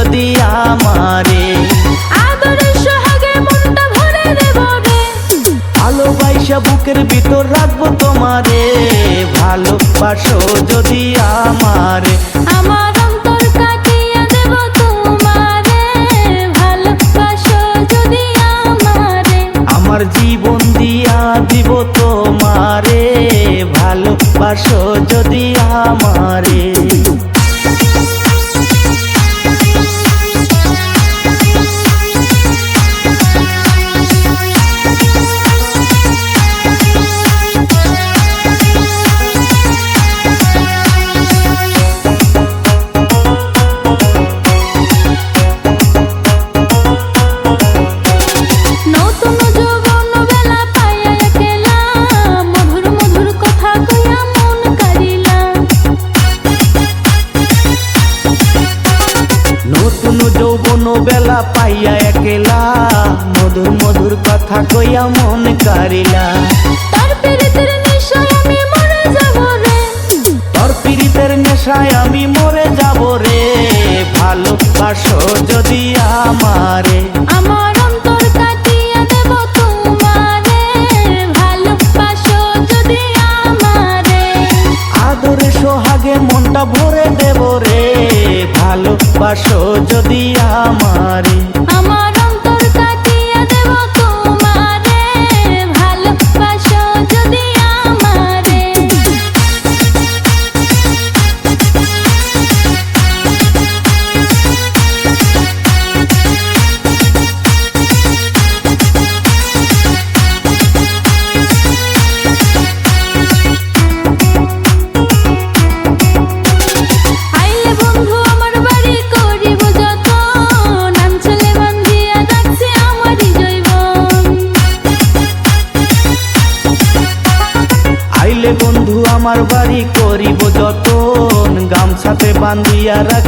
যদি আমারে। আদরের সোহাগে মনটা ভালোবাসা বুকের ভিতর রাখব তোমারে। ভালোবাসো যদি আমারে। আমার অন্তর কাটিয়ে দেব তোমারে। ভালোবাসো যদি আমারে। আমার জীবন দিয়া দিব তোমারে। ভালোবাসো যদি আমারে। বেলা পাইয়া একেলা। মধুর মধুর কথা কইয়া মন কারিলা। তার পীড়িতের নিশায় আমি মরে যাব রে। তোর পীড়িতের নেশায় আমি মরে যাব রে। ভালোবাসো যদি আমারে। আমার অন্তর কাটিয়ে দেব তোমারে। ভালোবাসো যদি আমারে। আদরে সোহাগে মনটা ভরে দেব ভালোবাসো যদি আমারে। আমার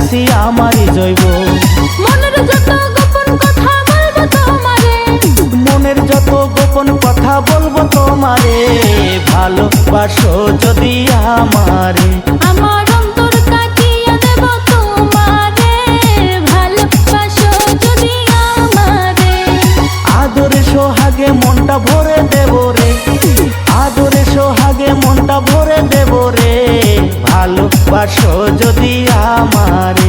রাখছি আমারই জৈব। মনের যত গোপন কথা বলব তোমারে। মনের যত গোপন কথা বলব তোমারে। ভালোবাসো যদি আমারে। আমার অন্তর কাটিয়ে দেব তোমারে। ভালোবাসো যদি আমারে। আদরে সোহাগে মনটা ভরে দেব রে। আদরে সোহাগে মনটা ভরে দেব রে। ভালোবাসো যদি আমার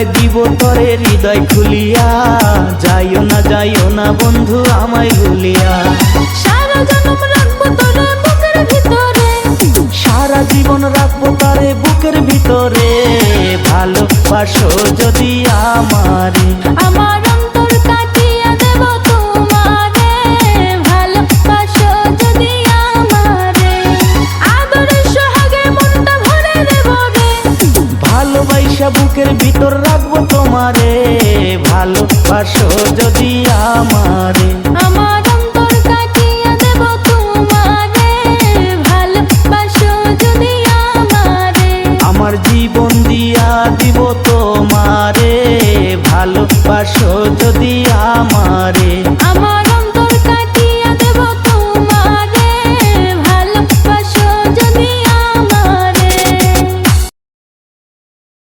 কয় দিব তরে হৃদয় খুলিয়া। যাইও না যাইও না বন্ধু আমায় ভুলিয়া। সারা জনম রাখব তোরে বুকের ভিতরে। সারা জীবন রাখব তারে বুকের ভিতরে। ভালোবাসো যদি আমারে। আমার তোমারে ভালোবাসো যদি আমারে আমার।